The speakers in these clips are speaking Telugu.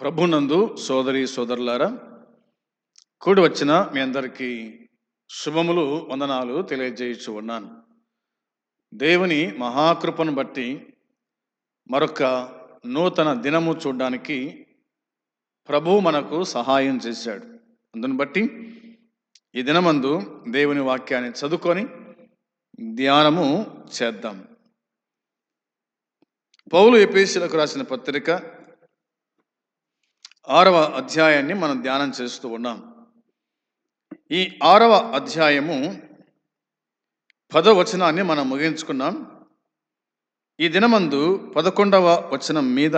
ప్రభునందు సోదరి సోదరులారా కూడి వచ్చిన మీ అందరికీ శుభములు వందనాలు తెలియజేయచ్చు ఉన్నాను. దేవుని మహాకృపను బట్టి మరొక నూతన దినము చూడడానికి ప్రభువు మనకు సహాయం చేశాడు. అందుని బట్టి ఈ దినమందు దేవుని వాక్యాన్ని చదువుకొని ధ్యానము చేద్దాం. పౌలు ఎపేసులకు రాసిన పత్రిక ఆరవ అధ్యాయాన్ని మనం ధ్యానం చేస్తూ ఉన్నాం. ఈ ఆరవ అధ్యాయము పదవచనాన్ని మనం ముగించుకున్నాం. ఈ దినమందు పదకొండవ వచనం మీద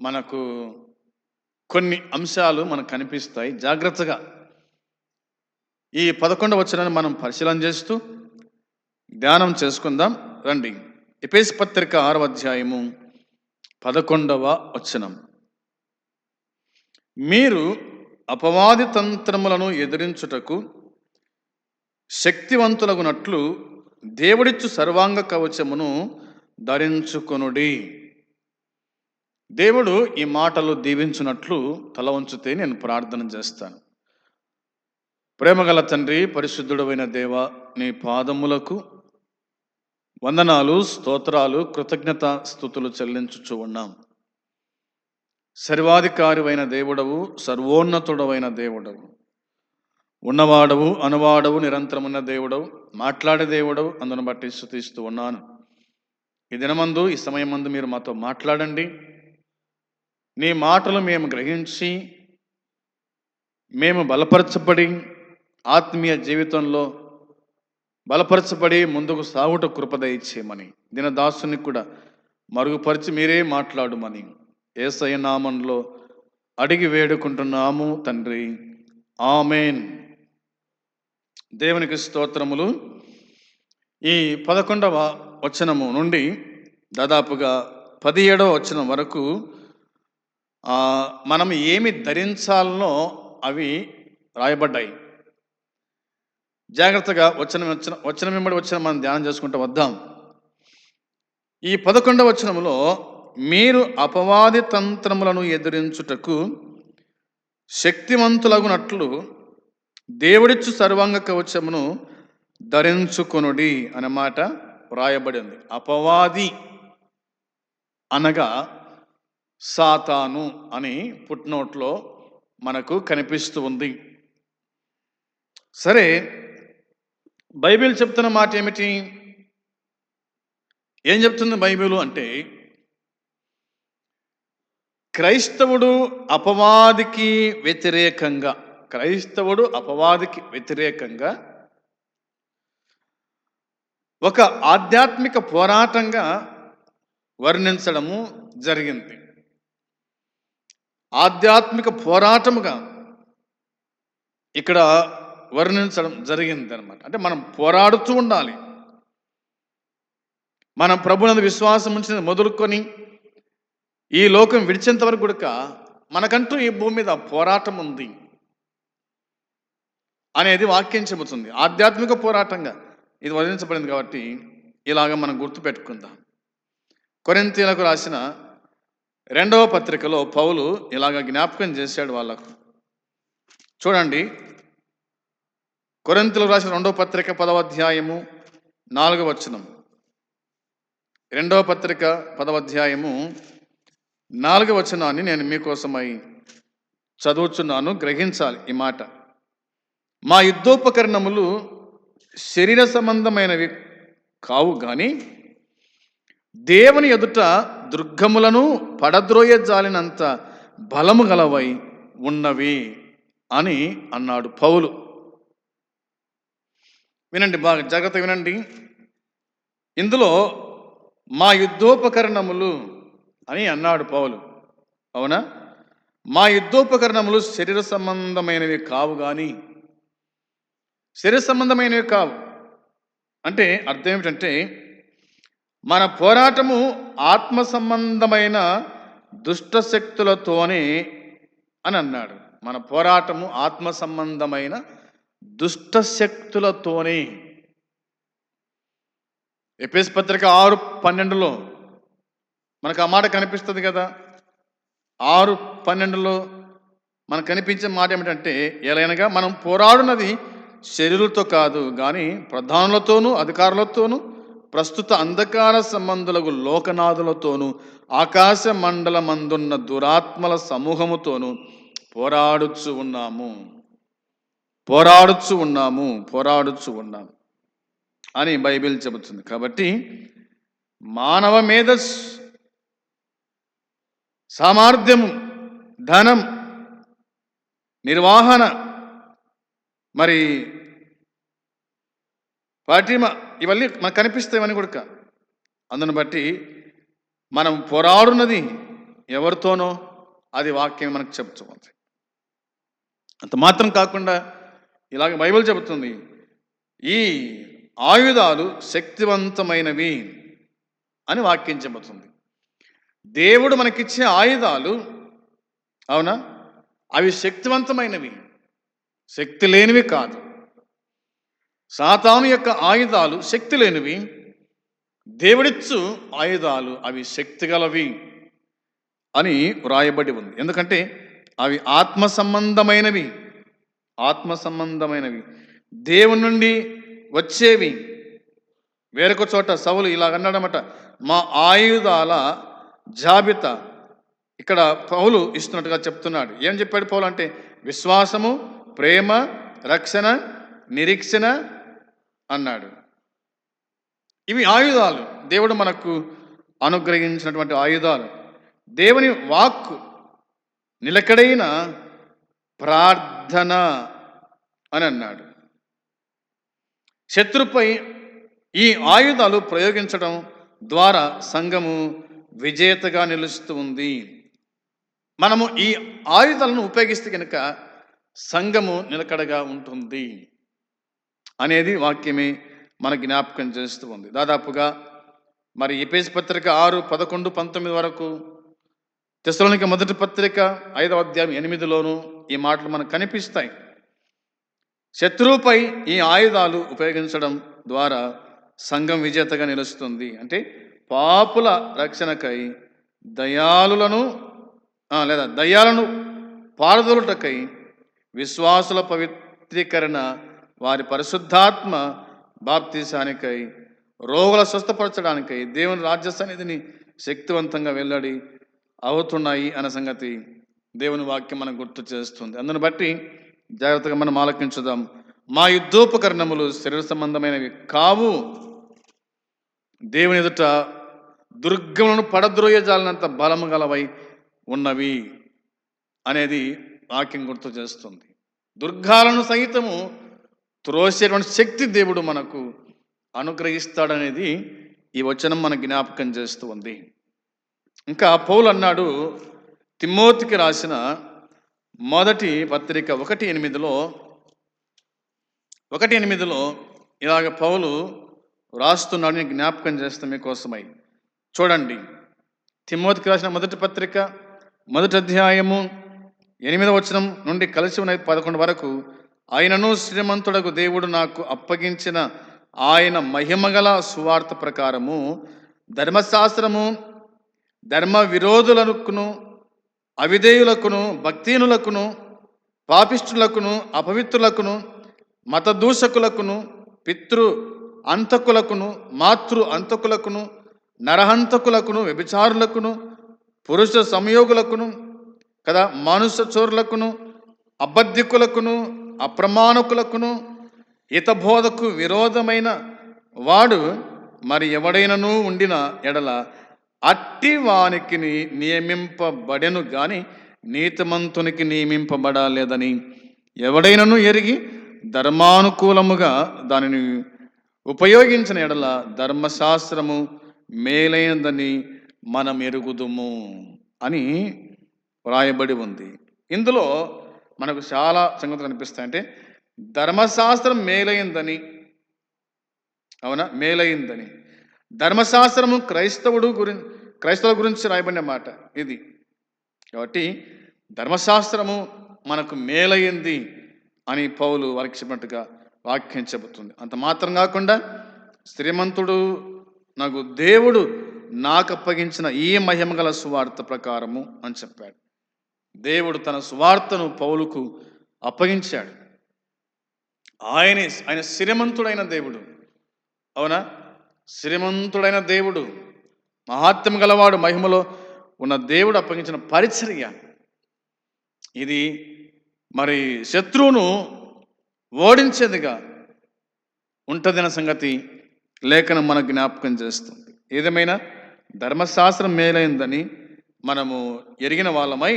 మనకు కొన్ని అంశాలు మనకు కనిపిస్తాయి. జాగ్రత్తగా ఈ పదకొండవ వచనాన్ని మనం పరిశీలన చేస్తూ ధ్యానం చేసుకుందాం. రండి. ఎపేస్ పత్రిక ఆరవ అధ్యాయము పదకొండవ వచనం. మీరు అపవాది తంత్రములను ఎదిరించుటకు శక్తివంతులగునట్లు దేవుడిచ్చు సర్వాంగ కవచమును ధరించుకొనుడి. దేవుడు ఈ మాటలు దీవించినట్లు తల ఉంచితే నేను ప్రార్థన చేస్తాను. ప్రేమగల తండ్రి పరిశుద్ధుడమైన దేవ నీ పాదములకు వందనాలు స్తోత్రాలు కృతజ్ఞత స్థుతులు చెల్లించుచు ఉన్నాం. సర్వాధికారివైన దేవుడవు సర్వోన్నతుడవైన దేవుడవు. ఉన్నవాడవు అనువాడవు నిరంతరమున్న దేవుడవు. మాట్లాడే దేవుడవు అందును బట్టి స్థుతిస్తూ ఉన్నాను. ఈ దినమందు ఈ సమయం మందు మీరు మాతో మాట్లాడండి. నీ మాటలు మేము గ్రహించి మేము బలపరచబడి ఆత్మీయ జీవితంలో బలపరచబడి ముందుకు సాగుట కృపద ఇచ్చేయమని దినదాసుని కూడా మరుగుపరిచి మీరే మాట్లాడుమని. ఏసయ నామంలో అడిగి వేడుకుంటున్నాము తండ్రి. ఆమెన్. దేవునికి స్తోత్రములు. ఈ పదకొండవ వచనము నుండి దాదాపుగా పదిహేడవ వచనం వరకు మనం ఏమి ధరించాలనో అవి రాయబడ్డాయి. జాగ్రత్తగా వచ్చిన వచ్చిన వచ్చిన వెంబడి వచ్చిన మనం ధ్యానం చేసుకుంటూ వద్దాం. ఈ పదకొండవ వచనములో మీరు అపవాది తంత్రములను ఎదిరించుటకు శక్తివంతులగునట్లు దేవుడిచ్చు సర్వాంగ కవచమును ధరించుకొనుడి అన్నమాట వ్రాయబడి వ్రాయబడింది. అపవాది అనగా సాతాను అని పుట్నోట్లో మనకు కనిపిస్తూ ఉంది. సరే బైబిల్ చెప్తున్న మాట ఏమిటి ఏం చెప్తుంది బైబిల్ అంటే క్రైస్తవుడు అపవాదికి వ్యతిరేకంగా క్రైస్తవుడు అపవాదికి వ్యతిరేకంగా ఒక ఆధ్యాత్మిక పోరాటంగా వర్ణించడము జరిగింది. ఆధ్యాత్మిక పోరాటముగా ఇక్కడ వర్ణించడం జరిగింది అనమాట అంటే మనం పోరాడుతూ ఉండాలి. మనం ప్రభునందు విశ్వాసం ఉంచిన మొదలుకొని ఈ లోకం విడిచేంత వరకు కూడా మనకంటూ ఈ భూమి మీద పోరాటం ఉంది అనేది వాక్యం చెబుతుంది. ఆధ్యాత్మిక పోరాటంగా ఇది వర్ణించబడింది కాబట్టి ఇలాగ మనం గుర్తుపెట్టుకుందాం కొరింతీలకు రాసిన రెండవ పత్రికలో పౌలు ఇలాగ జ్ఞాపకం చేశాడు వాళ్ళకు. చూడండి. కొరింతలకు రాసిన రెండవ పత్రిక పదవ అధ్యాయము నాలుగవ వచనం. రెండవ పత్రిక పదవ అధ్యాయము నాలుగవ వచనాన్ని నేను మీకోసమై చదువుచున్నాను గ్రహించాలి ఈ మాట. మా యుద్ధోపకరణములు శరీర సంబంధమైనవి కావు కానీ దేవుని ఎదుట దుర్గములను పడద్రోయ జాలినంత బలము గలవై ఉన్నవి అని అన్నాడు పౌలు. వినండి బాగా జాగ్రత్త వినండి. ఇందులో మా యుద్ధోపకరణములు అని అన్నాడు పౌలు. అవునా? మా యుద్ధోపకరణములు శరీర సంబంధమైనవి కావు కానీ శరీర సంబంధమైనవి కావు. అంటే అర్థం ఏమిటంటే మన పోరాటము ఆత్మ సంబంధమైన దుష్ట శక్తులతోనే అని అన్నాడు. మన పోరాటము ఆత్మ సంబంధమైన దుష్ట శక్తులతోనే. పత్రిక ఆరు పన్నెండులో మనకు ఆ మాట కనిపిస్తుంది కదా? ఆరు పన్నెండులో మనకు కనిపించే మాట ఏమిటంటే ఎలాగనగా మనం పోరాడున్నది శరీరులతో కాదు కానీ ప్రధానులతోనూ అధికారులతోనూ ప్రస్తుత అంధకార సంబంధులకు లోకనాథులతోనూ ఆకాశ మండలమందున్న దురాత్మల సమూహముతోనూ పోరాడుచు ఉన్నాము. పోరాడుచు ఉన్నాము పోరాడుచు ఉన్నాము అని బైబిల్ చెబుతుంది. కాబట్టి మానవ మేధస్సు సామర్థ్యము ధనం నిర్వహణ. మరి పటిమ ఇవన్నీ మనకు కనిపిస్తాయని కూడా. అందును బట్టి మనం పోరాడున్నది ఎవరితోనో అది వాక్యం మనకు చెప్తుంది అంత మాత్రం కాకుండా ఇలాగ బైబిల్ చెబుతుంది ఈ ఆయుధాలు శక్తివంతమైనవి అని వాక్యం చెబుతుంది. దేవుడు మనకిచ్చే ఆయుధాలు అవునా? అవి శక్తివంతమైనవి. శక్తి లేనివి కాదు. సాతాను యొక్క ఆయుధాలు శక్తి లేనివి. దేవుడిచ్చు ఆయుధాలు అవి శక్తి గలవి అని వ్రాయబడి ఉంది. ఎందుకంటే అవి ఆత్మ సంబంధమైనవి. ఆత్మ సంబంధమైనవి. దేవుని నుండి వచ్చేవి. వేరొక చోట సవులు ఇలాగన్నాడనమాట మా ఆయుధాల జాబితా. ఇక్కడ పౌలు ఇస్తున్నట్టుగా చెప్తున్నాడు. ఏం చెప్పాడు పౌలు అంటే విశ్వాసము ప్రేమ రక్షణ నిరీక్షణ అన్నాడు. ఇవి ఆయుధాలు. దేవుడు మనకు అనుగ్రహించినటువంటి ఆయుధాలు. దేవుని వాక్కు నిలకడైన ప్రార్థన అని అన్నాడు. శత్రుపై ఈ ఆయుధాలు ప్రయోగించడం ద్వారా సంఘము విజేతగా నిలుస్తూ ఉంది. మనము ఈ ఆయుధాలను ఉపయోగిస్తే కనుక సంఘము నిలకడగా ఉంటుంది అనేది వాక్యమే మన జ్ఞాపకం చేస్తూ ఉంది. దాదాపుగా మరి ఎపేసి పత్రిక ఆరు పదకొండు పంతొమ్మిది వరకు తెసలోనికి మొదటి పత్రిక ఐదవ అధ్యాయం ఎనిమిదిలోను ఈ మాటలు మనకు కనిపిస్తాయి. శత్రువుపై ఈ ఆయుధాలు ఉపయోగించడం ద్వారా సంఘం విజేతగా నిలుస్తుంది. అంటే పాపుల రక్షణకై దయాలులను లేదా దయ్యాలను పారదోలుటకై విశ్వాసుల పవిత్రీకరణ వారి పరిశుద్ధాత్మ బాప్తీసానికై రోగుల స్వస్థపరచడానికై దేవుని రాజ్య సన్నిధిని శక్తివంతంగా వెల్లడి అవుతున్నాయి అన్న సంగతి దేవుని వాక్యం మనకు గుర్తు చేస్తుంది. అందును బట్టి జాగ్రత్తగా మనం ఆలకించుదాం. మా యుద్ధోపకరణములు శరీర సంబంధమైనవి కావు. దేవుని ఎదుట దుర్గములను పడద్రోయజాలనంత బలము గలవై ఉన్నవి అనేది వాక్యం గుర్తు చేస్తుంది. దుర్గాలను సహితము త్రోసేటువంటి శక్తి దేవుడు మనకు అనుగ్రహిస్తాడనేది ఈ వచనం మన జ్ఞాపకం చేస్తూ ఉంది. ఇంకా పౌలు అన్నాడు తిమ్మోతికి రాసిన మొదటి పత్రిక ఒకటి ఎనిమిదిలో ఒకటి ఎనిమిదిలో ఇలాగ పౌలు రాస్తున్నాడు జ్ఞాపకం చేస్తాం మీకోసమై. చూడండి. తిమ్మోతికి రాసిన మొదటి పత్రిక మొదటి అధ్యాయము ఎనిమిదవ వచనం నుండి కలిసి ఉన్న పదకొండు వరకు ఆయనను శ్రీమంతుడకు దేవుడు నాకు అప్పగించిన ఆయన మహిమగల సువార్త ప్రకారము ధర్మశాస్త్రము ధర్మ విరోధులకును అవిధేయులకును భక్తిహీనులకును పాపిష్టులకును అపవిత్రులకును మతదూషకులకును పితృ అంతకులకును మాతృ అంతకులకును నరహంతకులకును వ్యభిచారులకును పురుష సంయోగులకును కదా మానుష చోరులకును అబద్ధికులకును అప్రమాణకులకును హితబోధకు విరోధమైన వాడు మరి ఎవడైనను ఉండిన ఎడల అట్టి వానికి ని- నియమింపబడెను గాని నీతిమంతునికి నియమింపబడలేదని. ఎవడైనను ఎరిగి ధర్మానుకూలముగా దానిని ఉపయోగించిన ఎడల ధర్మశాస్త్రము మేలైనదని మనం ఎరుగుదుము అని వ్రాయబడి ఉంది. ఇందులో మనకు చాలా సంగతులు కనిపిస్తాయంటే ధర్మశాస్త్రం మేలైందని అవునా? మేలైందని. ధర్మశాస్త్రము క్రైస్తవుడు గురి క్రైస్తవుల గురించి రాయబడిన మాట ఇది. కాబట్టి ధర్మశాస్త్రము మనకు మేలైంది అని పౌలు వారికి చెప్పినట్టుగా వాక్యం చెబుతుంది. అంత మాత్రం కాకుండా శ్రీమంతుడు నాకు దేవుడు నాకు అప్పగించిన ఈ మహిమగల సువార్త ప్రకారము అని చెప్పాడు. దేవుడు తన సువార్తను పౌలుకు అప్పగించాడు. ఆయనే ఆయన శ్రీమంతుడైన దేవుడు. అవునా? శ్రీమంతుడైన దేవుడు మహాత్మ గలవాడు మహిమలో ఉన్న దేవుడు అప్పగించిన పరిచర్య. ఇది మరి శత్రువును ఓడించేదిగా ఉంటుందన్న సంగతి లేఖనం మనకు జ్ఞాపకం చేస్తుంది. ఏదేమైనా? ధర్మశాస్త్రం మేలైందని మనము ఎరిగిన వాళ్ళమై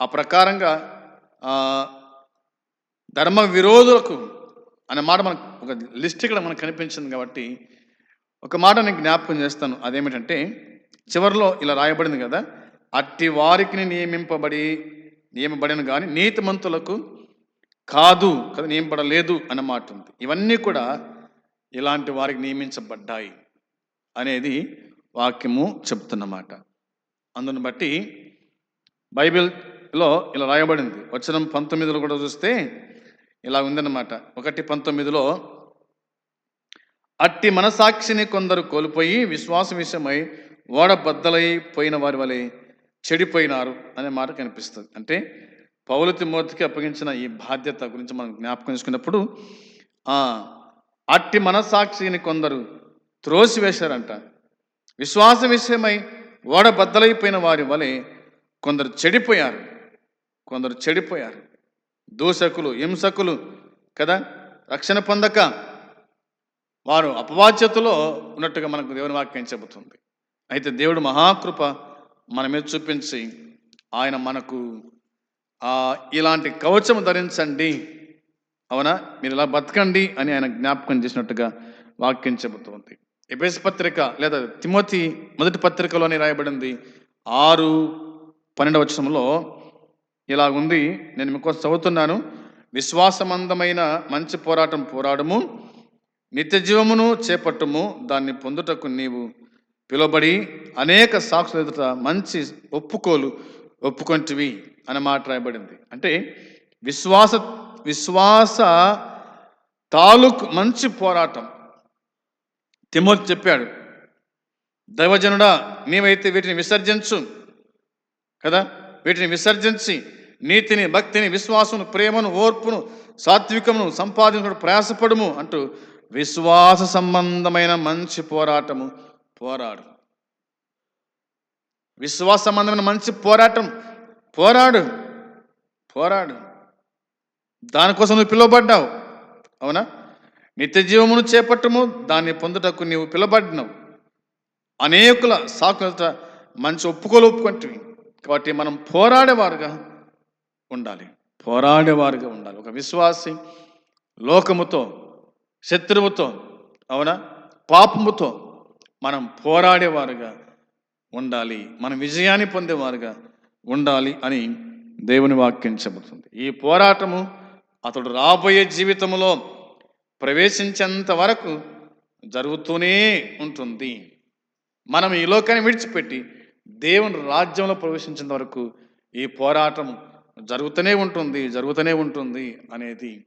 ఆ ప్రకారంగా ధర్మ విరోధులకు అనే మాట మనకు ఒక లిస్ట్ ఇక్కడ మనకు కనిపించింది కాబట్టి ఒక మాట నేను జ్ఞాపకం చేస్తాను. అదేమిటంటే చివరిలో ఇలా రాయబడింది కదా అట్టి వారికి నియమింపబడి నియమబడిన కానీ నీతిమంతులకు కాదు కదా నియమపడలేదు అన్న మాట ఉంది. ఇవన్నీ కూడా ఇలాంటి వారికి నియమించబడ్డాయి అనేది వాక్యము చెప్తున్నమాట. అందును బట్టి బైబిల్లో ఇలా రాయబడింది. వచనం పంతొమ్మిదిలో కూడా చూస్తే ఇలా ఉందన్నమాట. ఒకటి పంతొమ్మిదిలో అట్టి మనసాక్షిని కొందరు కోల్పోయి విశ్వాసం విషయమై ఓడబద్దలై పోయిన వారి వలె చెడిపోయినారు అనే మాట కనిపిస్తుంది. అంటే పౌలతి మూర్తికి అప్పగించిన ఈ బాధ్యత గురించి మనం జ్ఞాపకం చేసుకున్నప్పుడు అట్టి మనస్సాక్షిని కొందరు త్రోసివేశారంట. విశ్వాస విషయమై ఓడ బద్దలైపోయిన వారి వలె కొందరు చెడిపోయారు. కొందరు చెడిపోయారు. దూషకులు హింసకులు కదా? రక్షణ పొందక వారు అపవాచ్యతలో ఉన్నట్టుగా మనకు దేవుని వాక్యం చెబుతుంది. అయితే దేవుడు మహాకృప మన మీద చూపించి ఆయన మనకు ఇలాంటి కవచం ధరించండి. అవునా? మీరు ఇలా బతకండి అని ఆయన జ్ఞాపకం చేసినట్టుగా వాక్యం చెబుతుంది. ఎబేస్ పత్రిక లేదా తిమోతి మొదటి పత్రికలోనే రాయబడింది. ఆరు పన్నెండవ వచనంలో ఇలా ఉంది నేను మీకు చదువుతున్నాను. విశ్వాసమందమైన మంచి పోరాటం పోరాడము నిత్య జీవమును చేపట్టము దాన్ని పొందుటకు నీవు పిలువబడి అనేక సాక్షుల ఎదుట మంచి ఒప్పుకోలు ఒప్పుకొంటివి అని మాట రాయబడింది. అంటే విశ్వాస విశ్వాస తాలూకు మంచి పోరాటం. తిమోతి చెప్పాడు దైవజనుడా నీవైతే వీటిని విసర్జించు కదా? వీటిని విసర్జించి నీతిని భక్తిని విశ్వాసమును ప్రేమను ఓర్పును సాత్వికమును సంపాదించడం ప్రయాసపడము అంటూ విశ్వాస సంబంధమైన మంచి పోరాటము పోరాడు. విశ్వాస సంబంధమైన మంచి పోరాటం పోరాడు పోరాడు. దానికోసం నువ్వు పిలువబడ్డావు. అవునా? నిత్య జీవమును చేపట్టము దాన్ని పొందుటకు నీవు పిలబడినవు అనేకుల సాకులతో మంచి ఒప్పుకోలు ఒప్పుకుంటుంది కాబట్టి మనం పోరాడేవారుగా ఉండాలి. పోరాడేవారుగా ఉండాలి. ఒక విశ్వాసి లోకముతో శత్రువుతో అవునా? పాపముతో మనం పోరాడేవారుగా ఉండాలి. మనం విజయాన్ని పొందేవారుగా ఉండాలి అని దేవుని వాక్యం చెబుతుంది. ఈ పోరాటము అతడు రాబోయే జీవితంలో ప్రవేశించేంత వరకు జరుగుతూనే ఉంటుంది. మనం ఈ లోకాన్ని విడిచిపెట్టి దేవుని రాజ్యంలో ప్రవేశించేంత వరకు ఈ పోరాటం జరుగుతూనే ఉంటుంది జరుగుతూనే ఉంటుంది అనేది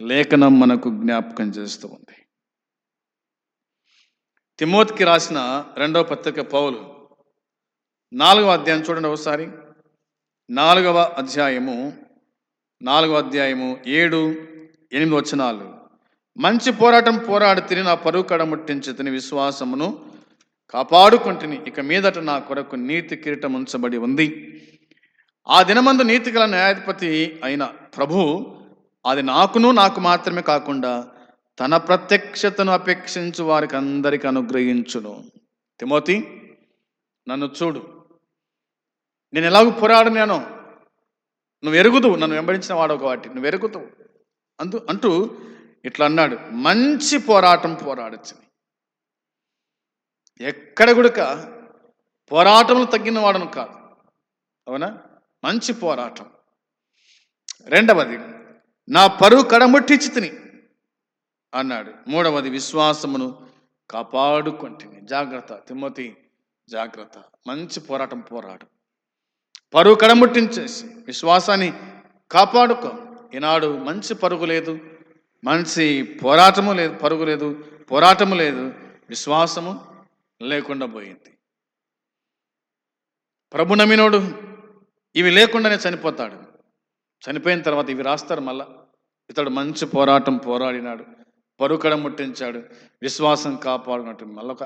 లేఖనం మనకు జ్ఞాపకం చేస్తూ ఉంది. తిమోతికి రాసిన రెండవ పత్రిక పౌలు నాలుగవ అధ్యాయం చూడండి ఒకసారి. నాలుగవ అధ్యాయము నాలుగో అధ్యాయము ఏడు ఎనిమిది వచనాలు. మంచి పోరాటం పోరాడి తిని నా పరువు కడముట్టించి తిని విశ్వాసమును కాపాడుకుంటుని. ఇక మీదట నా కొరకు నీతి కిరీటం ఉంచబడి ఉంది. ఆ దినమందు నీతి గల న్యాయాధిపతి అయిన ప్రభు అది నాకును నాకు మాత్రమే కాకుండా తన ప్రత్యక్షతను అపేక్షించు వారికి అందరికి అనుగ్రహించును. తిమోతి నన్ను చూడు. నేను ఎలాగో పోరాడినానో. నువ్వు ఎరుగుదు నన్ను వెంబడించిన వాడు ఒక వాటి నువ్వు ఎరుగుతావు అందు అంటూ ఇట్లా అన్నాడు. మంచి పోరాటం పోరాడచ్చు ఎక్కడ గుడక పోరాటంలో తగ్గిన వాడను కాదు. అవునా? మంచి పోరాటం. రెండవది నా పరువు కడముట్టించి తిని అన్నాడు. మూడవది విశ్వాసమును కాపాడుకుంటుంది జాగ్రత్త తిమ్మతి జాగ్రత్త. మంచి పోరాటం పోరాడు. పరువు కడముట్టించేసి విశ్వాసాన్ని కాపాడుకో. ఈనాడు మంచి పరుగు లేదు. మంచి పోరాటము లేదు పరుగు లేదు పోరాటము లేదు. విశ్వాసము లేకుండా పోయింది. ప్రభు నమ్మినోడు ఇవి లేకుండానే చనిపోతాడు. చనిపోయిన తర్వాత ఇవి రాస్తారు మళ్ళా. ఇతడు మంచి పోరాటం పోరాడినాడు. పరుకడ ముట్టించాడు విశ్వాసం కాపాడినట్టు మళ్ళొక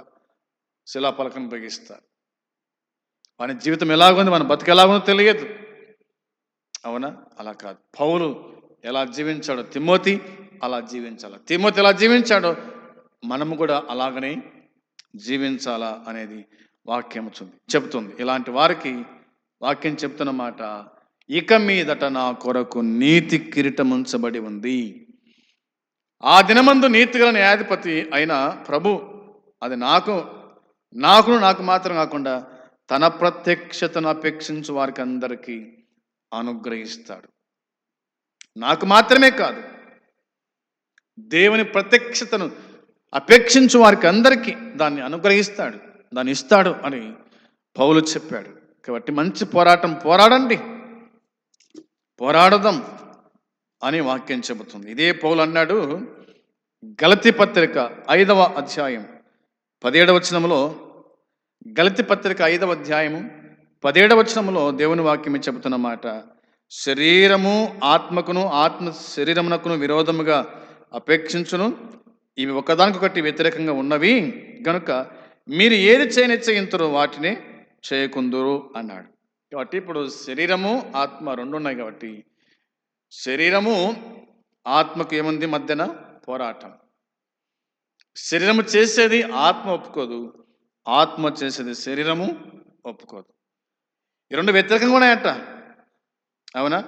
శిలాపలకం బిగిస్తారు మన జీవితం ఎలాగుంది మన బతుకు ఎలాగుందో తెలియదు. అవునా? అలా కాదు. పౌలు ఎలా జీవించాడో తిమ్మోతి అలా జీవించాలి? తిమ్మోతి ఎలా జీవించాడో మనము కూడా అలాగనే జీవించాలా అనేది వాక్యం చెబుతుంది చెప్తుంది ఇలాంటి వారికి వాక్యం చెప్తున్న మాట ఇక మీదట నా కొరకు నీతి కిరీటం ఉంచబడి ఉంది. ఆ దినమందు నీతిగల న్యాయాధిపతి అయిన ప్రభు అది నాకు నాకును నాకు మాత్రం కాకుండా తన ప్రత్యక్షతను అపేక్షించు వారికి అందరికీ అనుగ్రహిస్తాడు. నాకు మాత్రమే కాదు దేవుని ప్రత్యక్షతను అపేక్షించు వారికి అందరికీ దాన్ని అనుగ్రహిస్తాడు. దాన్ని ఇస్తాడు అని పౌలు చెప్పాడు. కాబట్టి మంచి పోరాటం పోరాడండి. పోరాడదాం అని వాక్యం చెబుతుంది. ఇదే పౌలు అన్నాడు గలతి పత్రిక ఐదవ అధ్యాయం పదిహేడవ వచనంలో గలతి పత్రిక ఐదవ అధ్యాయము పదేడవ వచనంలో దేవుని వాక్యం చెబుతున్న మాట. శరీరము ఆత్మకును ఆత్మ శరీరమునకును విరోధముగా అపేక్షించును. ఇవి ఒకదానికొకటి వ్యతిరేకంగా ఉన్నవి. గనుక మీరు ఏది చేయనిచ్చయింతురో వాటిని చేయకుందురు అన్నాడు. కాబట్టి ఇప్పుడు శరీరము ఆత్మ రెండు ఉన్నాయి కాబట్టి శరీరము ఆత్మకు ఏముంది మధ్యన పోరాటం. శరీరము చేసేది ఆత్మ ఒప్పుకోదు. ఆత్మ చేసేది శరీరము ఒప్పుకోదు. ఈ రెండు వ్యతిరేకంగా ఉన్నాయట. అవునా?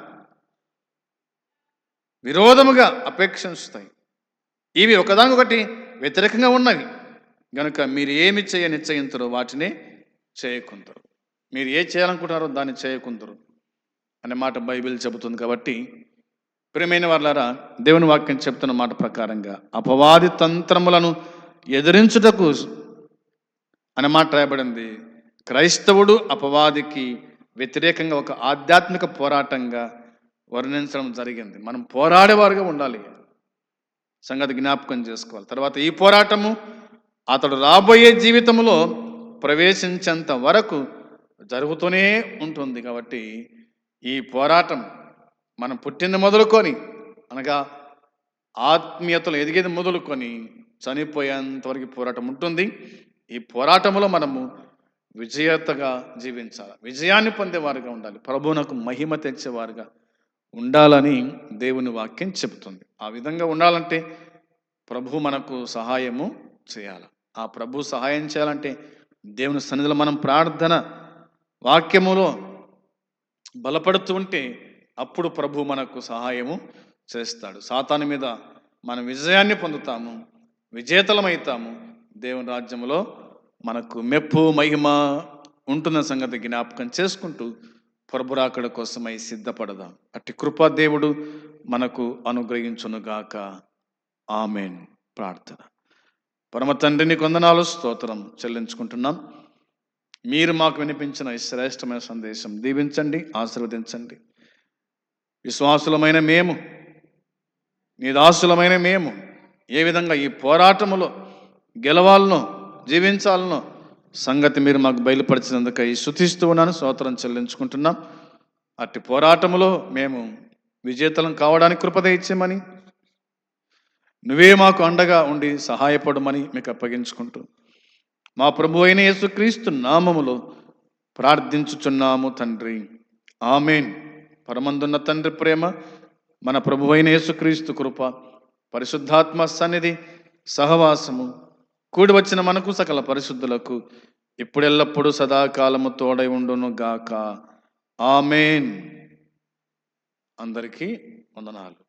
విరోధముగా అపేక్షిస్తాయి. ఇవి ఒకదానికొకటి వ్యతిరేకంగా ఉన్నవి. కనుక మీరు ఏమి చేయ నిశ్చయించరో వాటిని చేయకుందరు మీరు ఏ చేయాలనుకుంటారో దాన్ని చేయకుందరు అనే మాట బైబిల్ చెబుతుంది కాబట్టి ప్రియమైన వాళ్ళారా దేవుని వాక్యం చెప్తున్న మాట ప్రకారంగా అపవాది తంత్రములను ఎదిరించుటకు అనే మాట రాయబడింది. క్రైస్తవుడు అపవాదికి వ్యతిరేకంగా ఒక ఆధ్యాత్మిక పోరాటంగా వర్ణించడం జరిగింది. మనం పోరాడేవారుగా ఉండాలి. సంగతి జ్ఞాపకం చేసుకోవాలి. తర్వాత ఈ పోరాటము అతడు రాబోయే జీవితంలో ప్రవేశించేంత వరకు జరుగుతూనే ఉంటుంది కాబట్టి ఈ పోరాటం మనం పుట్టింది మొదలుకొని అనగా ఆత్మీయతలు ఎదిగేది మొదలుకొని చనిపోయేంతవరకు పోరాటం ఉంటుంది. ఈ పోరాటంలో మనము విజేతగా జీవించాలి. విజయాన్ని పొందేవారుగా ఉండాలి. ప్రభువునకు మహిమ తెచ్చేవారుగా ఉండాలని దేవుని వాక్యం చెబుతుంది. ఆ విధంగా ఉండాలంటే ప్రభు మనకు సహాయము చేయాలి. ఆ ప్రభు సహాయం చేయాలంటే దేవుని సన్నిధిలో మనం ప్రార్థన వాక్యములో బలపడుతూ ఉంటే అప్పుడు ప్రభు మనకు సహాయము చేస్తాడు. సాతాను మీద మన విజయాన్ని పొందుతాము విజేతలమవుతాము దేవుని రాజ్యంలో మనకు మెప్పు మహిమ ఉంటున్న సంగతి జ్ఞాపకం చేసుకుంటూ ప్రభురాకడ కోసమై సిద్ధపడదాం. అట్టి కృపా దేవుడు మనకు అనుగ్రహించునుగాక. ఆమెన్. ప్రార్థన. పరమ తండ్రిని కొందనాలు స్తోత్రం చెల్లించుకుంటున్నాం. మీరు మాకు వినిపించిన ఈ శ్రేష్టమైన సందేశం దీవించండి ఆశీర్వదించండి. విశ్వాసులమైన మేము నీ దాసులమైన మేము ఏ విధంగా ఈ పోరాటములో గెలవాలను జీవించాలనో సంగతి మీరు మాకు బయలుపరిచినందుకు ఈ శుతిస్తూ ఉన్నాను స్తోత్రం చెల్లించుకుంటున్నాం. అట్టి పోరాటములో మేము విజేతలం కావడానికి కృపద ఇచ్చేమని నువ్వే మాకు అండగా ఉండి సహాయపడమని మీకు అప్పగించుకుంటూ మా ప్రభు అయిన యేసుక్రీస్తు నామములో ప్రార్థించుచున్నాము తండ్రి. ఆమెన్. పరమందున్న తండ్రి ప్రేమ మన ప్రభు అయిన యేసుక్రీస్తు కృప పరిశుద్ధాత్మ సన్నిధి సహవాసము కూడి వచ్చిన మనకు సకల పరిశుద్ధులకు ఇప్పుడెల్లప్పుడూ సదాకాలము తోడై ఉండును గాక. ఆమెన్. అందరికీ వందనాలు.